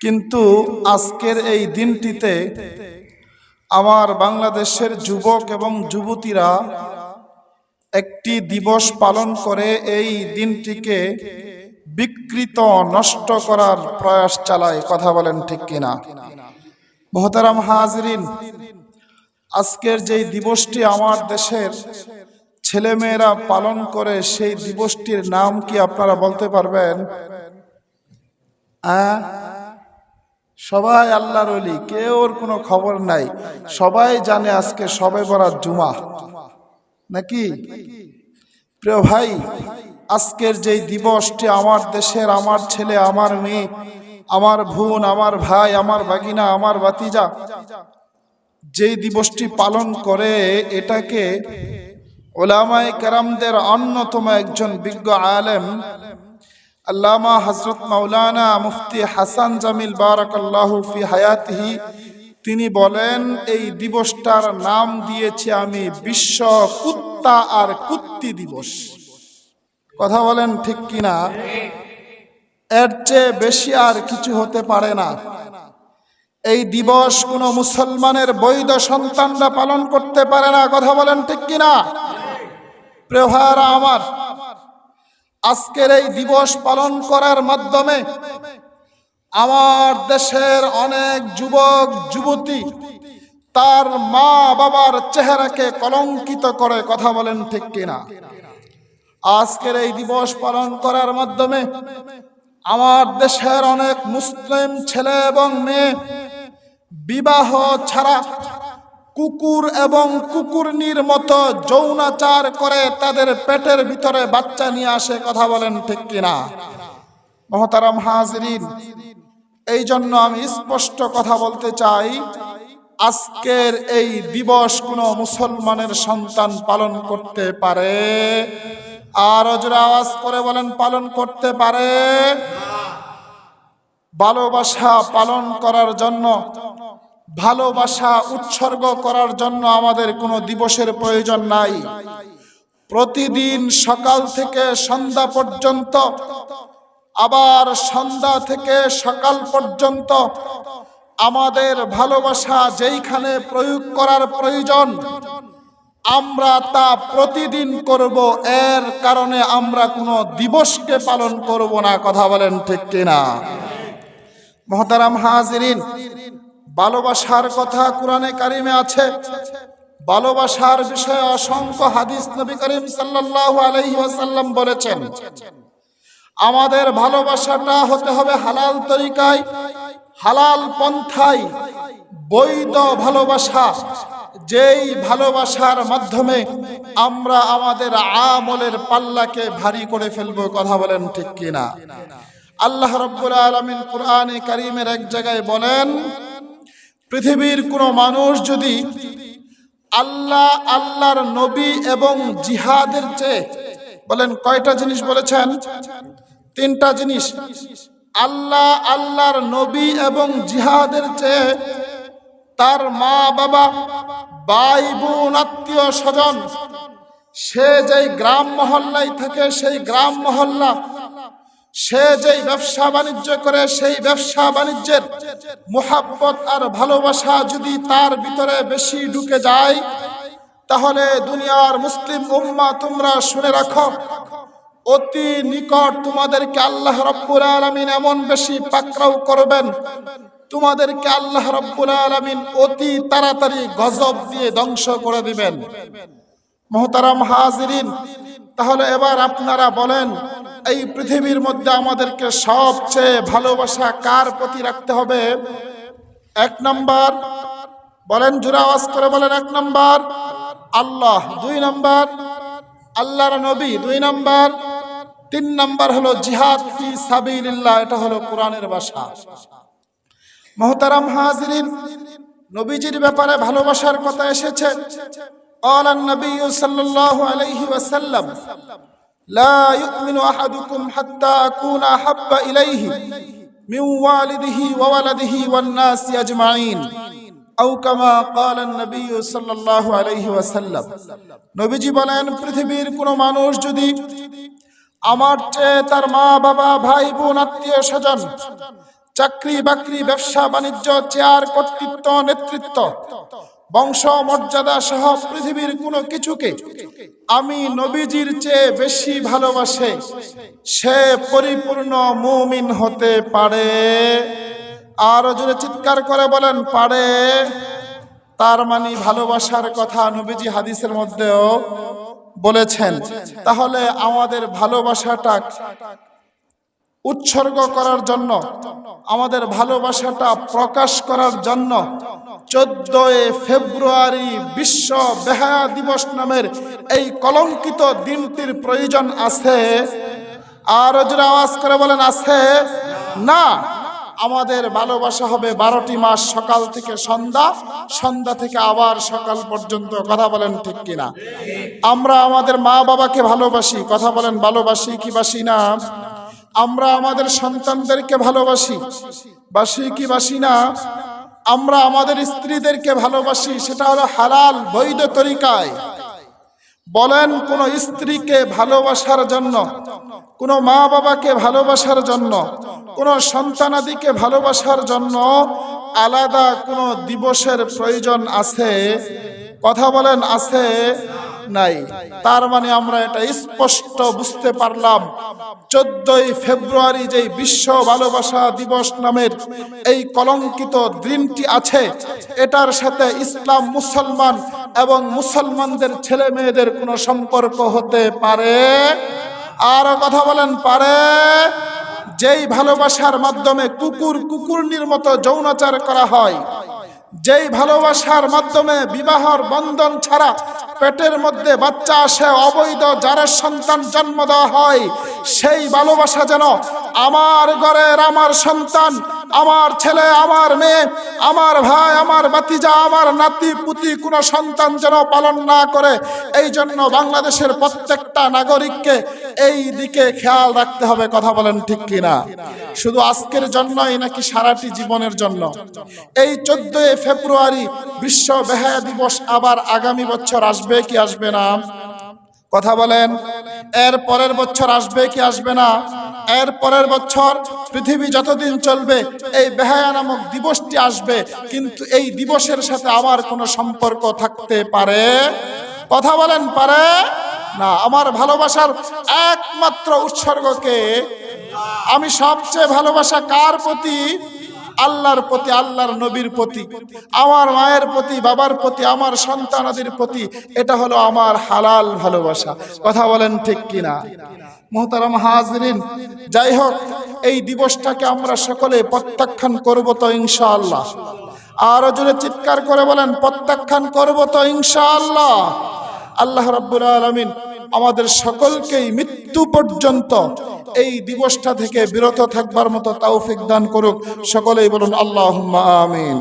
কিন্তু আজকের এই দিনটিতে আমার বাংলাদেশের যুবক এবং যুবতীরা একটি দিবস পালন করে এই দিনটিকে বিকৃত, নষ্ট করার প্রয়াস চালায় কথা বলেন ঠিক কিনা মহতারাম হাজরিন, আজকের যেই দিবসটি আমার দেশের ছেলেমেয়েরা পালন করে, সেই দিবসটির নাম কি আপনারা বলতে পারবেন আহ? সবাই আল্লাহর অলি কেউ ওর কোনো খবর নাই। সবাই জানে আজকে সবে বরাত জুমা। নাকি? প্রিয় ভাই, আজকের যেই দিবসটি আমার দেশের, আমার ছেলে, আমার মেয়ে, আমার বোন, আমার ভাই, আমার বাগিনা আমার বাতিজা যেই দিবসটি পালন করে, এটাকে ওলামায় কেরামদের অন্যতম একজন বিজ্ঞ আলেম আল্লামা হজরত মাওলানা মুফতি হাসান জামিল বারাকাল্লাহু ফি হায়াতিহি, তিনি বলেন, এই দিবসটার নাম দিয়েছি আমি বিশ্ব কুত্তা আর কুত্তি দিবস। কথা বলেন ঠিক কিনা? এর চেয়ে বেশি আর কিছু হতে পারে না। এই দিবস কোনো মুসলমানের বৈধ সন্তানরা পালন করতে পারে না। কথা বলেন ঠিক কিনা? প্রিয় ভাইয়ারা আমার আজকের এই দিবস পালন করার মাধ্যমে আমার দেশের অনেক যুবক, যুবতী তার মা বাবার চেহারাকে কলঙ্কিত করে কথা বলেন ঠিক কিনা? আজকের এই দিবস পালন করার মাধ্যমে আমার দেশের অনেক মুসলিম ছেলে এবং মেয়ে বিবাহ ছাড়া কুকুর এবং কুকুরনির মতো যৌনাচার করে তাদের পেটের ভিতরে বাচ্চা নিয়ে আসে, কথা বলেন ঠিক কিনা? মহতারাম হাজরিন, এই জন্য আমি স্পষ্ট কথা বলতে চাই, আজকের এই দিবস কোনো মুসলমানের সন্তান পালন করতে পারে? আর আওয়াজ করে বলেন, পালন করতে পারে? ভালোবাসা পালন করার জন্য ভালোবাসা উৎসর্গ করার জন্য আমাদের কোনো দিবসের প্রয়োজন নাই। প্রতিদিন সকাল থেকে সন্ধ্যা পর্যন্ত, আবার সন্ধ্যা থেকে সকাল পর্যন্ত আমাদের ভালোবাসা যেইখানে প্রয়োগ করার প্রয়োজন, আমরা তা প্রতিদিন করব। এর কারণে আমরা কোনো দিবসকে পালন করব না, কথা বলেন ঠিক কিনা? মহতারাম হাজিরিন ভালোবাসার কথা কোরআনে কারিমে আছে। ভালোবাসার বিষয়ে অসংখ্য হাদিস নবী করিম সাল্লাল্লাহু আলাইহি ওয়াসাল্লাম বলেছেন, আমাদের ভালোবাসাটা হতে হবে হালাল তরিকায়, হালাল পন্থায়, বৈধ ভালোবাসা, যেই ভালোবাসার মাধ্যমে আমরা আমাদের আমলের পাল্লাকে ভারী করে ফেলব, কথা বলেন ঠিক কিনা? আল্লাহ রব্বুল আলমিন কোরআনে কারিমের এক জায়গায় বলেন পৃথিবীর কোনো মানুষ যদি আল্লাহ, আল্লাহর নবী এবং জিহাদের চেয়ে, বলেন কয়টা জিনিস বলেছেন? তিনটা জিনিস। আল্লাহ, আল্লাহর নবী এবং জিহাদের চেয়ে তার মা, বাবা, ভাই, বোন, আত্মীয়, স্বজন, সে যেই গ্রাম মহল্লায় থাকে, সেই গ্রাম মহল্লা সে যেই ব্যবসা বাণিজ্য করে, সেই ব্যবসা বাণিজ্যের মোহাব্বত আর ভালোবাসা যদি তার ভিতরে বেশি ঢুকে যায়, তাহলে দুনিয়ার মুসলিম উম্মা তোমরা শুনে রাখো, অতি নিকট তোমাদেরকে আল্লাহ রব্বুল আলমিন এমন বেশি পাকড়াও করবেন। তোমাদেরকে আল্লাহ রব্বুল আলমিন অতি তাড়াতাড়ি গজব দিয়ে ধ্বংস করে দিবেন। মহতারাম হাজিরিন, তাহলে এবার আপনারা বলেন এই পৃথিবীর মধ্যে আমাদেরকে সবচেয়ে ভালোবাসা কার প্রতি রাখতে হবে এক নাম্বার বলেন জোরে আওয়াজ করে বলেন এক নাম্বার আল্লাহ দুই নাম্বার আল্লাহর নবী দুই নাম্বার তিন নাম্বার হলো জিহাদ ফি সাবিলিল্লাহ এটা হলো কোরআনের ভাষা মহতারাম হাজিরিন নবীজির ব্যাপারে ভালোবাসার কথা এসেছে قال النبي صلى الله عليه وسلم لا يؤمن أحدكم حتى أكون أحب إليه من والده وولده والناس أجمعين أو كما قال النبي صلى الله عليه وسلم নবীজি বলেন পৃথিবীর কোনো মানুষ যদি আমার চেয়ে তার মা বাবা ভাই বোন আত্মীয় স্বজন চাকরি বাকরি ব্যবসা বাণিজ্য চেয়ার কর্তৃত্ব নেতৃত্ব বংশ মর্যাদা সহ পৃথিবীর কোনো কিছুকে আমি নবীজির চেয়ে বেশি ভালোবাসে। সে পরিপূর্ণ মুমিন হতে পারে। আর জোরে চিৎকার করে বলেন, পারে। তার মানে ভালোবাসার কথা নবীজি হাদিসের মধ্যেও বলেছেন। তাহলে আমাদের ভালোবাসাটা উৎসর্গ করার জন্য, আমাদের ভালোবাসাটা প্রকাশ করার জন্য চোদ্দই ফেব্রুয়ারি বিশ্ব বেহায়া দিবস নামের এই কলঙ্কিত দিনটির প্রয়োজন আছে। আর জোরে আওয়াজ করে বলেন, আছে? না, আমাদের ভালোবাসা হবে বারোটি মাস সকাল থেকে সন্ধ্যা সন্ধ্যা থেকে আবার সকাল পর্যন্ত, কথা বলেন ঠিক কিনা? আমরা আমাদের মা বাবাকে ভালোবাসি, কথা বলেন ভালোবাসি কি বাসি না? আমরা আমাদের সন্তানদেরকে ভালোবাসি। বাসি কি বাসি না? আমরা আমাদের স্ত্রীদেরকে ভালোবাসি, সেটা হলো হালাল, বৈধ তরিকায়। বলেন, কোন স্ত্রীকে ভালোবাসার জন্য, কোন মা বাবাকে ভালোবাসার জন্য, কোন সন্তানাদিকে ভালোবাসার জন্য আলাদা কোন দিবসের প্রয়োজন আছে? কথা বলেন, আছে? নাই। তার মানে আমরা এটা স্পষ্ট বুঝতে পারলাম। চোদ্দই ফেব্রুয়ারি যেই বিশ্ব ভালোবাসা দিবস নামের এই কলঙ্কিত দিনটি আছে, এটার সাথে ইসলাম মুসলমান এবং মুসলমানদের ছেলে মেয়েদের কোনো সম্পর্ক হতে পারে? আর কথা বলেন, পারে? যেই ভালোবাসার মাধ্যমে কুকুর কুকুরনির মতো যৌনাচার করা হয় যেই ভালোবাসার মাধ্যমে বিবাহর বন্ধন ছাড়া পেটের মধ্যে বাচ্চা আসে অবৈধ, যারা সন্তান জন্ম দেওয়া হয়, সেই ভালোবাসা যেন আমার ঘরের আমার সন্তান, আমার ছেলে, আমার মেয়ে, আমার ভাই, আমার বাতিজা আমার নাতি, পুতি, কোনো সন্তান যেন পালন না করে, এই জন্য বাংলাদেশের প্রত্যেকটা নাগরিককে এই দিকে খেয়াল রাখতে হবে, কথা বলেন ঠিক কিনা? শুধু আজকের জন্যই নাকি সারাটি জীবনের জন্য? এই চোদ্দই ফেব্রুয়ারি বিশ্ব বেহায়া দিবস আবার আগামী বছর আসবে কি আসবে না? কথা বলেন, এর পরের বছর আসবে কি আসবে না? এর পরের বছর পৃথিবী যতদিন চলবে, এই বেহায়া নামক দিবসটি আসবে, কিন্তু এই দিবসের সাথে আমার কোনো সম্পর্ক থাকতে পারে? কথা বলেন, পারে? না, আমার ভালোবাসার একমাত্র উৎসর্গকে আমি সবচেয়ে ভালোবাসা কার প্রতি? আল্লাহর প্রতি, আল্লাহর নবীর প্রতি, আমার মায়ের প্রতি, বাবার প্রতি, আমার সন্তানাদের প্রতি, এটা হলো আমার হালাল ভালোবাসা। কথা বলেন ঠিক কিনা? মোহতারাম হাজরিন, যাই হোক, এই দিবসটাকে আমরা সকলে প্রত্যাখ্যান করব তো ইনশাআল্লাহ। আরও জোরে চিৎকার করে বলেন, প্রত্যাখ্যান করব তো ইনশাআল্লাহ। আল্লাহ রাব্বুল আলামিন আমাদের সকলকেই মৃত্যু পর্যন্ত এই দিবসটা থেকে বিরত থাকবার মতো তাওফিক দান করুক। সকলেই বলুন আল্লাহ আমিন।